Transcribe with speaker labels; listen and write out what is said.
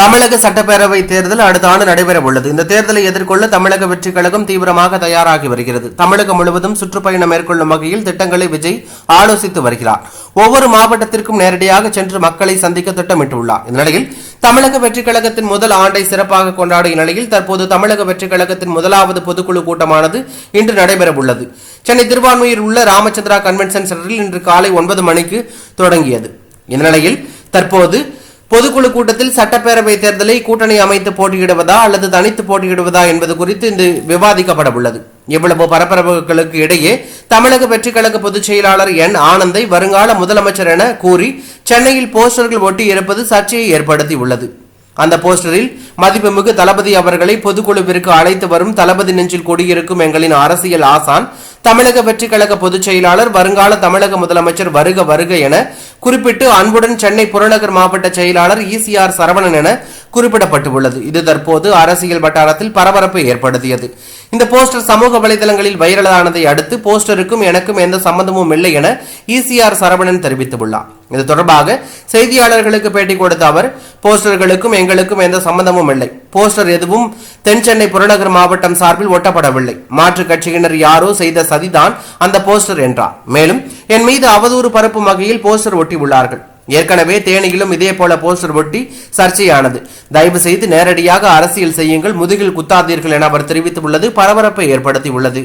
Speaker 1: தமிழக சட்டப்பேரவை தேர்தல் அடுத்த ஆண்டு நடைபெற உள்ளது இந்த தேர்தலை எதிர்கொள்ள தமிழக வெற்றிக் கழகம் தீவிரமாக தயாராகி வருகிறது. தமிழகம் முழுவதும் சுற்றுப்பயணம் மேற்கொள்ளும் வகையில் திட்டங்களை விஜய் ஆலோசித்து வருகிறார். ஒவ்வொரு மாவட்டத்திற்கும் நேரடியாக சென்று மக்களை சந்திக்க திட்டமிட்டுள்ளார். இந்நிலையில் தமிழக வெற்றிக் கழகத்தின் முதல் ஆண்டை சிறப்பாக கொண்டாடிய நிலையில் தற்போது தமிழக வெற்றிக் கழகத்தின் முதலாவது பொதுக்குழு கூட்டமானது இன்று நடைபெற உள்ளது சென்னை திருவான்மையில் உள்ள ராமச்சந்திரா கன்வென்ஷன் சென்டரில் இன்று காலை ஒன்பது மணிக்கு தொடங்கியது. இந்த நிலையில் தற்போது பொதுக்குழு கூட்டத்தில் சட்டப்பேரவை தேர்தலை கூட்டணி அமைத்து போட்டியிடுவதா அல்லது தனித்து போட்டியிடுவதா என்பது குறித்து இன்று விவாதிக்கப்பட உள்ளது. இவ்வளவு பரபரப்புகளுக்கு இடையே தமிழக வெற்றிக் கழக பொதுச் செயலாளர் என் ஆனந்தை வருங்கால முதலமைச்சர் என கூறி சென்னையில் போஸ்டர்கள் ஒட்டி இருப்பது சர்ச்சையை ஏற்படுத்தி உள்ளது. அந்த போஸ்டரில் மதிப்புமிகு தளபதி அவர்களை பொதுக்குழுவிற்கு அழைத்து வரும் தளபதி நெஞ்சில் குடியிருக்கும் எங்களின் அரசியல் ஆசான் தமிழக வெற்றிக் கழக பொதுச் செயலாளர் வருங்கால தமிழக முதலமைச்சர் வருக வருக என குறிப்பிட்டு அன்புடன் சென்னை புறநகர் மாவட்ட செயலாளர் இசிஆர் சரவணன் என குறிப்பிடப்பட்டுள்ளது. இது தற்போது அரசியல் வட்டாரத்தில் பரபரப்பை ஏற்படுத்தியது. இந்த போஸ்டர் சமூக வலைதளங்களில் வைரலானதை அடுத்து போஸ்டருக்கும் எனக்கும் எந்த சம்பந்தமும் இல்லை என இசிஆர் சரவணன் தெரிவித்துள்ளார். இது தொடர்பாக செய்தியாளர்களுக்கு பேட்டி கொடுத்த அவர் போஸ்டர்களுக்கும் எங்களுக்கும் எந்த சம்பந்தமும் இல்லை. போஸ்டர் எதுவும் தென் சென்னை புறநகர் மாவட்டம் சார்பில் ஒட்டப்படவில்லை. மாற்றுக் கட்சியினர் யாரோ செய்த சதிதான் அந்த போஸ்டர் என்றார். மேலும் என் மீது அவதூறு பரப்பும் வகையில் போஸ்டர் ஒட்டியுள்ளார்கள். ஏற்கனவே தேனியிலும் இதே போல போஸ்டர் ஒட்டி சர்ச்சையானது. தயவு செய்து நேரடியாக அரசியல் செய்யுங்கள் முதுகில் குத்தாதீர்கள் என அவர் தெரிவித்துள்ளது பரபரப்பை ஏற்படுத்தியுள்ளது.